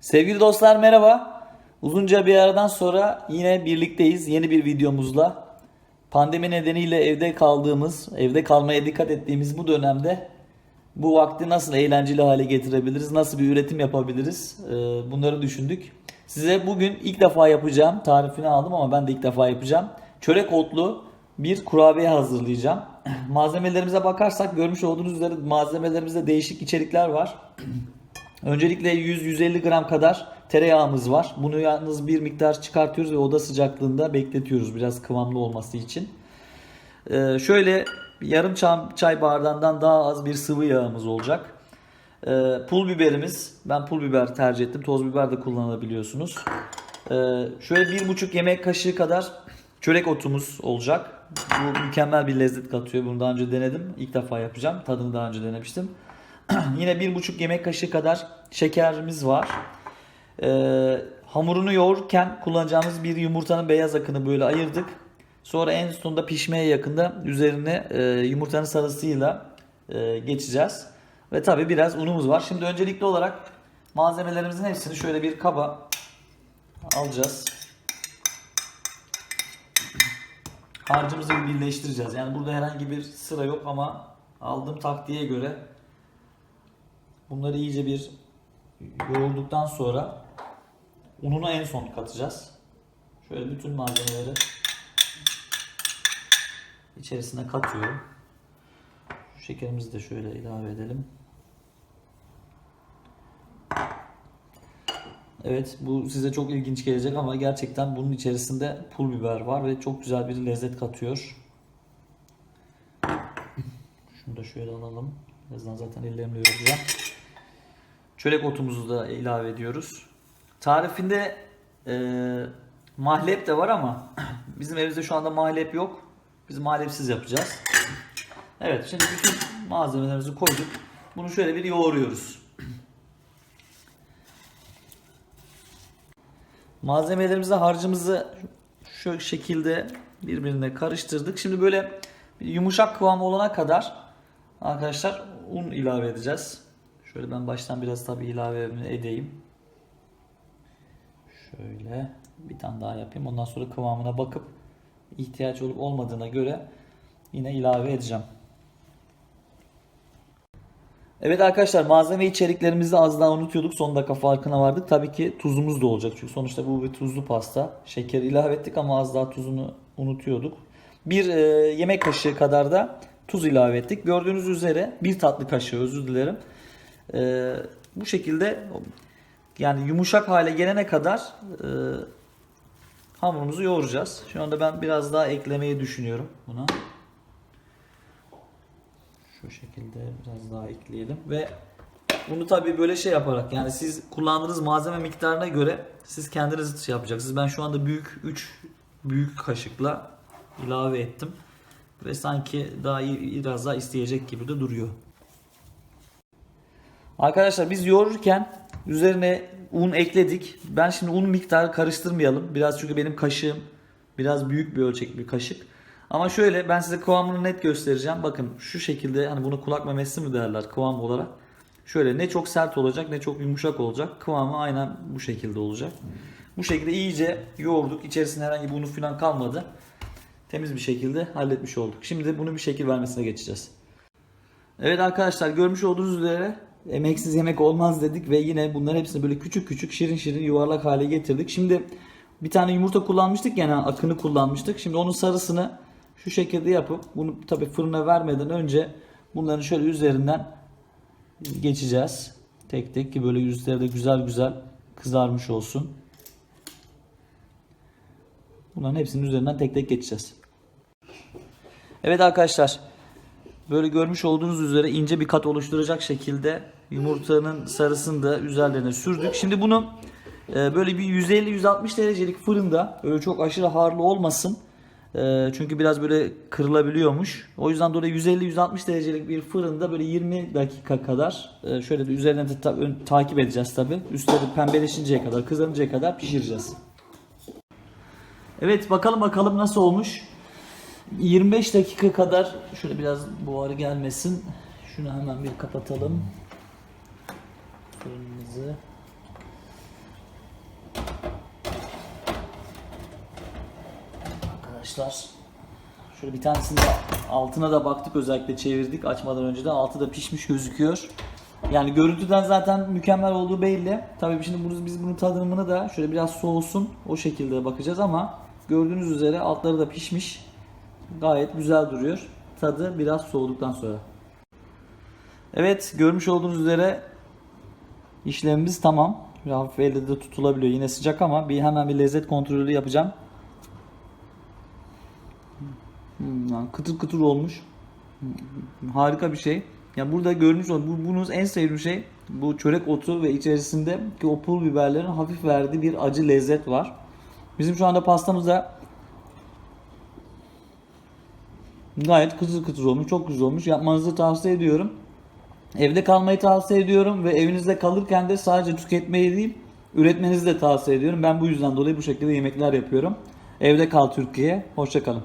Sevgili dostlar merhaba. Uzunca bir aradan sonra yine birlikteyiz yeni bir videomuzla. Pandemi nedeniyle evde kaldığımız, evde kalmaya dikkat ettiğimiz bu dönemde bu vakti nasıl eğlenceli hale getirebiliriz, nasıl bir üretim yapabiliriz Ee, bunları düşündük. Size bugün ilk defa yapacağım, tarifini aldım ama ben de ilk defa yapacağım. Çörek otlu bir kurabiye hazırlayacağım. Malzemelerimize bakarsak görmüş olduğunuz üzere malzemelerimizde değişik içerikler var. Öncelikle 100-150 gram kadar tereyağımız var. Bunu yalnız bir miktar çıkartıyoruz ve oda sıcaklığında bekletiyoruz biraz kıvamlı olması için. Ee, şöyle yarım çay, bardağından daha az bir sıvı yağımız olacak. Ee, pul biberimiz. Ben pul biber tercih ettim. Toz biber de kullanabiliyorsunuz. Ee, şöyle bir buçuk yemek kaşığı kadar çörek otumuz olacak. Bu mükemmel bir lezzet katıyor. Bunu daha önce denedim. İlk defa yapacağım. Tadını daha önce denemiştim. Yine bir buçuk yemek kaşığı kadar şekerimiz var. Ee, hamurunu yoğururken kullanacağımız bir yumurtanın beyaz akını böyle ayırdık. Sonra en sonunda pişmeye yakında üzerine e, yumurtanın sarısıyla e, geçeceğiz. Ve tabi biraz unumuz var. Şimdi öncelikli olarak malzemelerimizin hepsini şöyle bir kaba alacağız. Harcımızı bir birleştireceğiz. Yani burada herhangi bir sıra yok ama aldığım taktiğe göre bunları iyice bir yoğurduktan sonra ununu en son katacağız. Şöyle bütün malzemeleri içerisine katıyorum. Şu şekerimizi de şöyle ilave edelim. Evet bu size çok ilginç gelecek ama gerçekten bunun içerisinde pul biber var ve çok güzel bir lezzet katıyor. Şunu da şöyle alalım. Birazdan zaten ellerimle yoracağım. Çörek otumuzu da ilave ediyoruz. Tarifinde e, mahlep de var ama bizim evimizde şu anda mahlep yok. Biz mahlepsiz yapacağız. Evet şimdi bütün malzemelerimizi koyduk. Bunu şöyle bir yoğuruyoruz. Malzemelerimizi, harcımızı şu şekilde birbirine karıştırdık. Şimdi böyle yumuşak kıvam olana kadar arkadaşlar un ilave edeceğiz. Şöyle ben baştan biraz tabi ilave edeyim. Şöyle bir tane daha yapayım. Ondan sonra kıvamına bakıp ihtiyaç olup olmadığına göre yine ilave edeceğim. Evet arkadaşlar malzeme içeriklerimizi az daha unutuyorduk. Son dakika farkına vardık. Tabii ki tuzumuz da olacak. Çünkü sonuçta bu bir tuzlu pasta. Şeker ilave ettik ama az daha tuzunu unutuyorduk. Bir e, yemek kaşığı kadar da tuz ilave ettik. Gördüğünüz üzere bir tatlı kaşığı özür dilerim. E, bu şekilde yani yumuşak hale gelene kadar e, hamurumuzu yoğuracağız. Şu anda ben biraz daha eklemeyi düşünüyorum buna. Şu şekilde biraz daha ekleyelim ve bunu tabii böyle şey yaparak yani siz kullandığınız malzeme miktarına göre siz kendiniz şey yapacaksınız. Ben şu anda büyük 3 büyük kaşıkla ilave ettim. Ve sanki daha iyi, biraz daha isteyecek gibi de duruyor. Arkadaşlar biz yoğururken üzerine un ekledik. Ben şimdi un miktarı karıştırmayalım. Biraz çünkü benim kaşığım biraz büyük bir ölçek bir kaşık. Ama şöyle ben size kıvamını net göstereceğim. Bakın şu şekilde hani bunu kulak memesi mi derler kıvam olarak. Şöyle ne çok sert olacak ne çok yumuşak olacak. Kıvamı aynen bu şekilde olacak. Bu şekilde iyice yoğurduk. İçerisinde herhangi bir unu falan kalmadı. Temiz bir şekilde halletmiş olduk. Şimdi bunu bir şekil vermesine geçeceğiz. Evet arkadaşlar görmüş olduğunuz üzere emeksiz yemek olmaz dedik ve yine bunların hepsini böyle küçük küçük şirin şirin yuvarlak hale getirdik. Şimdi bir tane yumurta kullanmıştık yani akını kullanmıştık. Şimdi onun sarısını şu şekilde yapıp bunu tabi fırına vermeden önce bunların şöyle üzerinden geçeceğiz. Tek tek ki böyle yüzleri de güzel güzel kızarmış olsun. Bunların hepsinin üzerinden tek tek geçeceğiz. Evet arkadaşlar böyle görmüş olduğunuz üzere ince bir kat oluşturacak şekilde yumurtanın sarısını da üzerlerine sürdük. Şimdi bunu e, böyle bir 150-160 derecelik fırında öyle çok aşırı harlı olmasın. E, çünkü biraz böyle kırılabiliyormuş. O yüzden dolayı 150-160 derecelik bir fırında böyle 20 dakika kadar e, şöyle de üzerinden de ta- takip edeceğiz tabi. Üstleri pembeleşinceye kadar, kızarıncaya kadar pişireceğiz. Evet bakalım bakalım nasıl olmuş. 25 dakika kadar şöyle biraz buharı gelmesin. Şunu hemen bir kapatalım. Fırınımızı. Arkadaşlar şöyle bir tanesini altına da baktık özellikle çevirdik açmadan önce de altı da pişmiş gözüküyor. Yani görüntüden zaten mükemmel olduğu belli. Tabii şimdi bunu, biz bunun tadımını da şöyle biraz soğusun o şekilde bakacağız ama gördüğünüz üzere altları da pişmiş. Gayet güzel duruyor. Tadı biraz soğuduktan sonra. Evet görmüş olduğunuz üzere işlemimiz tamam. Hafif elde de tutulabiliyor. Yine sıcak ama bir hemen bir lezzet kontrolü yapacağım. Hmm, yani kıtır kıtır olmuş. Hmm, Harika bir şey. Ya burada görmüş olduğunuz bu bunun en sevdiğim şey bu çörek otu ve içerisinde ki o pul biberlerin hafif verdiği bir acı lezzet var. Bizim şu anda pastamızda gayet kıtır kıtır olmuş. Çok güzel olmuş. Yapmanızı tavsiye ediyorum. Evde kalmayı tavsiye ediyorum ve evinizde kalırken de sadece tüketmeyi değil, üretmenizi de tavsiye ediyorum. Ben bu yüzden dolayı bu şekilde yemekler yapıyorum. Evde kal Türkiye. Hoşçakalın.